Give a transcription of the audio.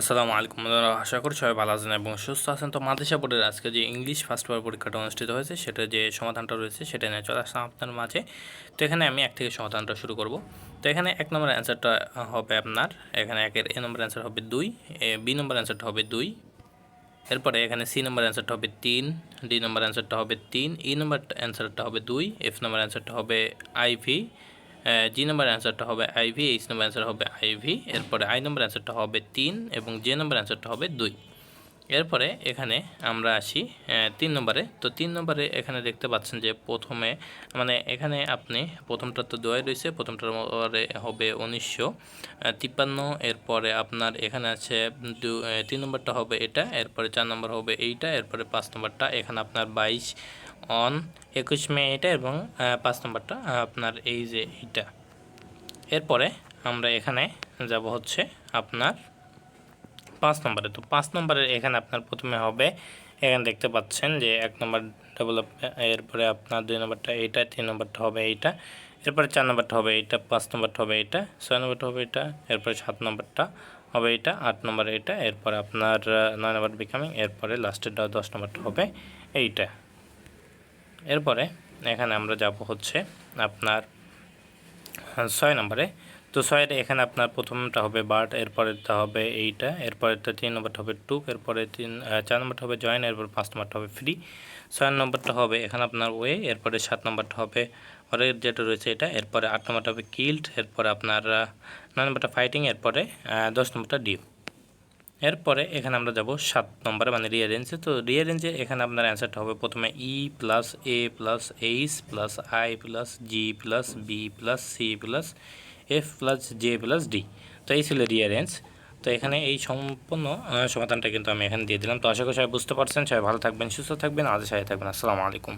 আসসালামু আলাইকুম আশা করি সবাই ভালো আছেন এবং সুস্থ আছেন। তো মাদ্রাসা বোর্ডের আজকে যে ইংলিশ ফার্স্ট পেপার পরীক্ষাটা অনুষ্ঠিত হয়েছে, সেটা যে সমাধানটা রয়েছে, সেটা নিয়ে চলে আসলাম আপনার মাঝে। তো এখানে আমি এক থেকে সমাধানটা শুরু করব। তো এখানে এক নম্বর অ্যান্সারটা হবে আপনার, এখানে একের এ নম্বর অ্যান্সার হবে দুই, এ বি নম্বর অ্যান্সারটা হবে দুই, এরপরে এখানে সি নম্বর অ্যান্সারটা হবে তিন, ডি নম্বর অ্যান্সারটা হবে তিন, ই নম্বর অ্যান্সারটা হবে দুই, এফ নম্বর অ্যান্সারটা হবে আইভি জি নম্বর অ্যান্সারটা হবে আইভি এইচ নম্বর অ্যান্সার হবে আইভি এরপরে আই নম্বর অ্যান্সারটা হবে তিন এবং জে নম্বর অ্যান্সারটা হবে দুই। এরপরে এখানে আমরা আসি তিন নম্বরে। তো তিন নম্বরে এখানে দেখতে পাচ্ছেন যে প্রথমে মানে এখানে আপনি প্রথমটা তো দোয়াই রয়েছে, প্রথমটার পরে হবে উনিশশো তিপ্পান্ন, এরপরে আপনার এখানে আছে দু- তিন নম্বরটা হবে এটা, এরপরে চার নম্বর হবে এইটা, এরপরে পাঁচ নম্বরটা, এখানে আপনার বাইশ অন একুশ মে এটা এবং পাঁচ নম্বরটা আপনার এই যে এইটা। এরপরে আমরা এখানে যাব হচ্ছে আপনার পাঁচ নম্বরে। তো পাঁচ নম্বরের এখানে আপনার প্রথমে হবে, এখানে দেখতে পাচ্ছেন যে এক নম্বর ডেভেলপ এরপরে আপনার দুই নম্বরটা এইটা, তিন নম্বরটা হবে এইটা, এরপরে চার নম্বরটা হবে এইটা, পাঁচ নম্বরটা হবে এটা ছয় নম্বরটা হবে এটা এরপরে সাত নম্বরটা হবে এটা আট নম্বর এটা এরপরে আপনার নয় নম্বর বিকামিং এরপরে লাস্টেরটা দশ নম্বরটা হবে এইটা। এরপরে এখানে আমরা যাব হচ্ছে আপনার ছয় নম্বরে তো ছয়ের এখানে আপনার প্রথমটা হবে বার্ড এরপরেরটা হবে এইটা, এরপরেরটা তিন নম্বরটা হবে টুক এরপরে তিন চার নম্বরটা হবে জয়েন এরপর পাঁচ নম্বরটা হবে ফ্রি ছয় নম্বরটা হবে এখানে আপনার ওয়ে এরপরে সাত নম্বরটা হবে হরের যেটা রয়েছে এটা, এরপরে আট নম্বরটা হবে কিল্ড এরপরে আপনার নয় নম্বরটা ফাইটিং এরপরে দশ নম্বরটা ডিউ এরপরে এখানে আমরা যাব সাত নম্বরে মানে রিয়ারেঞ্জে তো রিয়ারেঞ্জে এখানে আপনার অ্যান্সারটা হবে প্রথমে E plus A plus H plus I plus G plus B plus C plus F plus J plus D তো এই ছিল রিয়ারেঞ্জ তো এখানে এই সম্পূর্ণ সমাধানটা কিন্তু আমি এখানে দিয়ে দিলাম। তো আশা করি সবাই বুঝতে পারছেন। সবাই ভালো থাকবেন, সুস্থ থাকবেন আজ সাথে থাকবেন। আসসালামু আলাইকুম।